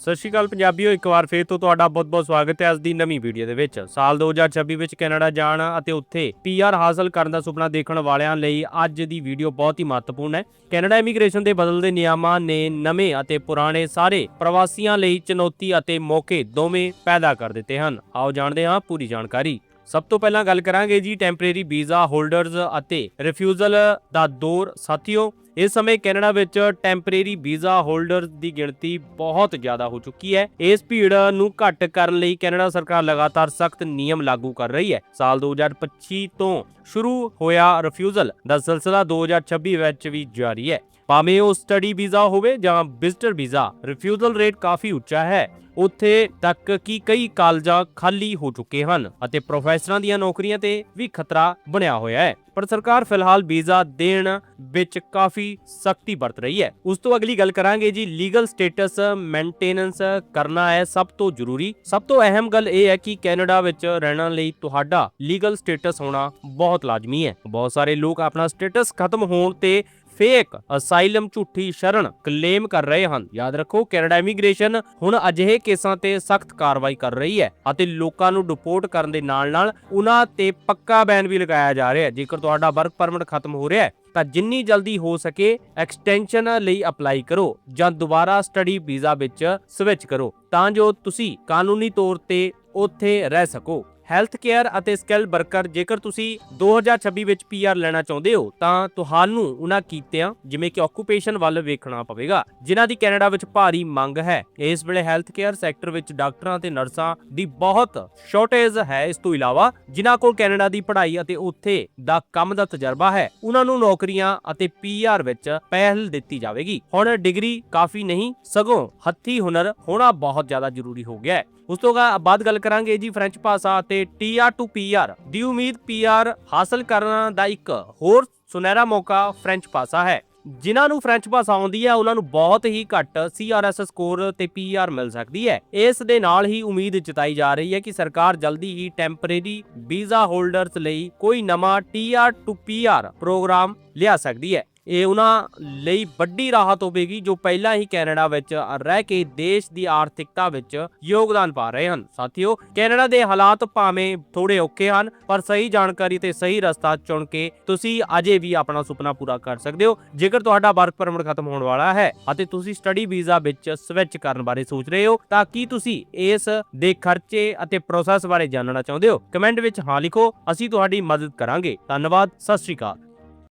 ਸਤਿ ਸ਼੍ਰੀ ਅਕਾਲ ਪੰਜਾਬੀਓ, ਇੱਕ ਵਾਰ ਫੇਰ ਤੋਂ ਤੁਹਾਡਾ ਬਹੁਤ-ਬਹੁਤ ਸਵਾਗਤ ਹੈ ਅੱਜ ਦੀ ਨਵੀਂ ਵੀਡੀਓ ਦੇ ਵਿੱਚ। ਸਾਲ 2026 ਵਿੱਚ ਕੈਨੇਡਾ ਜਾਣ ਅਤੇ ਉੱਥੇ ਪੀਆਰ ਹਾਸਲ ਕਰਨ ਦਾ ਸੁਪਨਾ ਦੇਖਣ ਵਾਲਿਆਂ ਲਈ ਅੱਜ ਦੀ ਵੀਡੀਓ ਬਹੁਤ ਹੀ ਮਹੱਤਵਪੂਰਨ ਹੈ। ਕੈਨੇਡਾ ਇਮੀਗ੍ਰੇਸ਼ਨ ਦੇ ਬਦਲਦੇ ਨਿਯਮਾਂ ਨੇ ਨਵੇਂ ਅਤੇ ਪੁਰਾਣੇ ਸਾਰੇ ਪ੍ਰਵਾਸੀਆਂ ਲਈ ਚੁਣੌਤੀ ਅਤੇ ਮੌਕੇ ਦੋਵੇਂ ਪੈਦਾ ਕਰ ਦਿੱਤੇ ਹਨ। ਆਓ ਜਾਣਦੇ ਹਾਂ ਪੂਰੀ ਜਾਣਕਾਰੀ। ਸਭ ਤੋਂ ਪਹਿਲਾਂ ਗੱਲ ਕਰਾਂਗੇ ਜੀ ਟੈਂਪਰੇਰੀ ਵੀਜ਼ਾ ਹੋਲਡਰਸ ਅਤੇ ਰਿਫਿਊਜ਼ਲ ਦਾ ਦੌਰ। ਸਾਥੀਓ ਇਸ ਸਮੇਂ ਕੈਨੇਡਾ ਵਿੱਚ ਟੈਂਪਰੇਰੀ ਵੀਜ਼ਾ ਹੋਲਡਰਸ ਦੀ ਗਿਣਤੀ ਬਹੁਤ ਜ਼ਿਆਦਾ ਹੋ ਚੁੱਕੀ ਹੈ। ਇਸ ਭੀੜ ਨੂੰ ਘੱਟ ਕਰਨ ਲਈ ਕੈਨੇਡਾ ਸਰਕਾਰ ਲਗਾਤਾਰ ਸਖਤ ਨਿਯਮ ਲਾਗੂ ਕਰ ਰਹੀ ਹੈ। ਸਾਲ 2025 ਤੋਂ ਸ਼ੁਰੂ ਹੋਇਆ ਰਿਫਿਊਜ਼ਲ ਦਾ ਸਿਲਸਿਲਾ 2026 ਵਿੱਚ ਵੀ ਜਾਰੀ ਹੈ। ਭਾਵੇਂ ਉਹ ਸਟੱਡੀ ਵੀਜ਼ਾ ਹੋਵੇ ਜਾਂ ਵਿਜ਼ਟਰ ਵੀਜ਼ਾ, ਰਿਫਿਊਜ਼ਲ ਰੇਟ ਕਾਫੀ ਉੱਚਾ ਹੈ। ਉੱਥੇ ਤੱਕ ਕਿ ਕਈ ਕਾਲਜਾਂ ਖਾਲੀ ਹੋ ਚੁੱਕੇ ਹਨ ਅਤੇ ਪ੍ਰੋਫੈਸਰਾਂ ਦੀਆਂ ਨੌਕਰੀਆਂ ਤੇ ਵੀ ਖਤਰਾ ਬਣਿਆ ਹੋਇਆ ਹੈ। ਪਰ ਸਰਕਾਰ ਫਿਲਹਾਲ ਵੀਜ਼ਾ ਦੇਣ ਵਿੱਚ ਕਾਫੀ ਸਖਤੀ ਵਰਤ ਰਹੀ ਹੈ। ਉਸ ਤੋਂ ਅਗਲੀ ਗੱਲ ਕਰਾਂਗੇ ਜੀ ਲੀਗਲ ਸਟੇਟਸ ਮੇਨਟੇਨੈਂਸ ਕਰਨਾ ਹੈ ਸਭ ਤੋਂ ਜ਼ਰੂਰੀ। ਸਭ ਤੋਂ ਅਹਿਮ ਗੱਲ ਇਹ ਹੈ ਕਿ ਕੈਨੇਡਾ ਵਿੱਚ ਰਹਿਣ ਲਈ ਤੁਹਾਡਾ ਲੀਗਲ ਸਟੇਟਸ ਹੋਣਾ ਬਹੁਤ ਲਾਜ਼ਮੀ ਹੈ। ਬਹੁਤ ਸਾਰੇ ਲੋਕ ਆਪਣਾ ਸਟੇਟਸ ਖਤਮ ਹੋਣ ਤੇ ਫੇਕ ਅਸਾਈਲਮ ਝੂਠੀ ਸ਼ਰਨ ਕਲੇਮ ਕਰ ਰਹੇ ਹਨ। ਯਾਦ ਰੱਖੋ, ਕੈਨੇਡਾ ਇਮੀਗ੍ਰੇਸ਼ਨ ਹੁਣ ਅਜਿਹੇ ਕੇਸਾਂ ਤੇ ਸਖਤ ਕਾਰਵਾਈ ਕਰ ਰਹੀ ਹੈ ਅਤੇ ਲੋਕਾਂ ਨੂੰ ਡਿਪੋਰਟ ਕਰਨ ਦੇ ਨਾਲ-ਨਾਲ ਉਹਨਾਂ ਤੇ ਪੱਕਾ ਬੈਨ ਵੀ ਲਗਾਇਆ ਜਾ ਰਿਹਾ ਹੈ। ਜੇਕਰ ਤੁਹਾਡਾ ਵਰਕ ਪਰਮਿਟ ਖਤਮ ਹੋ ਰਿਹਾ ਹੈ, ਤਾਂ ਜਿੰਨੀ ਜਲਦੀ ਹੋ ਸਕੇ ਐਕਸਟੈਂਸ਼ਨ ਲਈ ਅਪਲਾਈ ਕਰੋ ਜਾਂ ਦੁਬਾਰਾ ਸਟੱਡੀ ਵੀਜ਼ਾ ਵਿੱਚ ਸਵਿਚ ਕਰੋ ਤਾਂ ਜੋ ਤੁਸੀਂ ਕਾਨੂੰਨੀ ਤੌਰ ਤੇ ਉੱਥੇ ਰਹਿ ਸਕੋ। ਹੈਲਥ ਕੇਅਰ ਅਤੇ ਸਕਿੱਲ ਵਰਕਰ, ਜੇਕਰ ਤੁਸੀਂ 2026 ਵਿੱਚ ਪੀਆਰ ਲੈਣਾ ਚਾਹੁੰਦੇ ਹੋ, ਤਾਂ ਤੁਹਾਨੂੰ ਉਹਨਾਂ ਕੀਤਿਆਂ, ਜਿਵੇਂ ਕਿ ਆਕੂਪੇਸ਼ਨ ਵੱਲ ਵੇਖਣਾ ਪਵੇਗਾ, ਜਿਨ੍ਹਾਂ ਦੀ ਕੈਨੇਡਾ ਵਿੱਚ ਭਾਰੀ ਮੰਗ ਹੈ। ਇਸ ਵੇਲੇ ਹੈਲਥ ਕੇਅਰ ਸੈਕਟਰ ਵਿੱਚ ਡਾਕਟਰਾਂ ਤੇ ਨਰਸਾਂ ਦੀ ਬਹੁਤ ਸ਼ਾਰਟੇਜ ਹੈ। ਇਸ ਤੋਂ ਇਲਾਵਾ, ਜਿਨ੍ਹਾਂ ਕੋਲ ਕੈਨੇਡਾ ਦੀ ਪੜ੍ਹਾਈ ਅਤੇ ਉੱਥੇ ਦਾ ਕੰਮ ਦਾ ਤਜਰਬਾ ਹੈ, ਉਹਨਾਂ ਨੂੰ ਨੌਕਰੀਆਂ ਅਤੇ ਪੀਆਰ ਵਿੱਚ ਪਹਿਲ ਦਿੱਤੀ ਜਾਵੇਗੀ। ਹੁਣ ਡਿਗਰੀ ਕਾਫੀ ਨਹੀਂ, ਸਗੋਂ ਹੱਥੀ ਹੁਨਰ ਹੋਣਾ ਬਹੁਤ ਜ਼ਿਆਦਾ ਜ਼ਰੂਰੀ ਹੋ ਗਿਆ ਹੈ। ਉਸ ਤੋਂ ਗਾ- ਬਾਅਦ ਗੱਲ ਕਰਾਂਗੇ ਜੀ ਫ੍ਰੈਂਚ ਭਾਸ਼ਾ ਅਤੇ ਟੀਆਰ ਟੂ ਪੀਆਰ ਦੀ ਉਮੀਦ ਪੀਆਰ ਹਾਸਲ ਕਰਨ ਦਾ ਇੱਕ ਹੋਰ ਸੁਨਹਿਰਾ ਮੌਕਾ ਫ੍ਰੈਂਚ ਭਾਸ਼ਾ ਹੈ। ਜਿਨ੍ਹਾਂ ਨੂੰ ਫ੍ਰੈਂਚ ਭਾਸ਼ਾ ਆਉਂਦੀ ਹੈ, ਉਹਨਾਂ ਨੂੰ ਬਹੁਤ ਹੀ ਘੱਟ ਸੀਆਰਐਸ ਸਕੋਰ ਤੇ ਪੀਆਰ ਮਿਲ ਸਕਦੀ ਹੈ। ਇਸ ਦੇ ਨਾਲ ਹੀ ਉਮੀਦ ਜਤਾਈ ਜਾ ਰਹੀ ਹੈ ਕਿ ਸਰਕਾਰ ਜਲਦੀ ਹੀ ਟੈਂਪਰੇਰੀ ਵੀਜ਼ਾ ਹੋਲਡਰਸ ਲਈ ਕੋਈ ਨਵਾਂ ਟੀਆਰ ਟੂ ਪੀਆਰ ਪ੍ਰੋਗਰਾਮ ਲਿਆ ਸਕਦੀ ਹੈ। ਇਹ ਉਹਨਾਂ ਲਈ ਵੱਡੀ ਰਾਹਤ ਹੋਵੇਗੀ ਜੋ ਪਹਿਲਾਂ ਹੀ ਕੈਨੇਡਾ ਵਿੱਚ ਰਹਿ ਕੇ ਦੇਸ਼ ਦੀ ਆਰਥਿਕਤਾ ਵਿੱਚ ਯੋਗਦਾਨ ਪਾ ਰਹੇ ਹਨ। ਸਾਥੀਓ, ਕੈਨੇਡਾ ਦੇ ਹਾਲਾਤ ਭਾਵੇਂ ਥੋੜੇ ਔਖੇ ਹਨ, ਪਰ ਸਹੀ ਜਾਣਕਾਰੀ ਤੇ ਸਹੀ ਰਸਤਾ ਚੁਣ ਕੇ ਤੁਸੀਂ ਅਜੇ ਵੀ ਆਪਣਾ ਸੁਪਨਾ ਪੂਰਾ ਕਰ ਸਕਦੇ ਹੋ। ਜੇਕਰ ਤੁਹਾਡਾ ਵਰਕ ਪਰਮਿਟ ਖਤਮ ਹੋਣ ਵਾਲਾ ਹੈ ਅਤੇ ਤੁਸੀਂ ਸਟੱਡੀ ਵੀਜ਼ਾ ਵਿੱਚ ਸਵਿਚ ਕਰਨ ਬਾਰੇ ਸੋਚ ਰਹੇ ਹੋ, ਤਾਂ ਕੀ ਤੁਸੀਂ ਇਸ ਦੇ ਖਰਚੇ ਅਤੇ ਪ੍ਰੋਸੈਸ ਬਾਰੇ ਜਾਣਨਾ ਚਾਹੁੰਦੇ ਹੋ? ਕਮੈਂਟ ਵਿੱਚ ਹਾਂ ਲਿਖੋ, ਅਸੀਂ ਤੁਹਾਡੀ ਮਦਦ ਕਰਾਂਗੇ। ਧੰਨਵਾਦ, ਸਤਿ ਸ਼੍ਰੀ ਅਕਾਲ।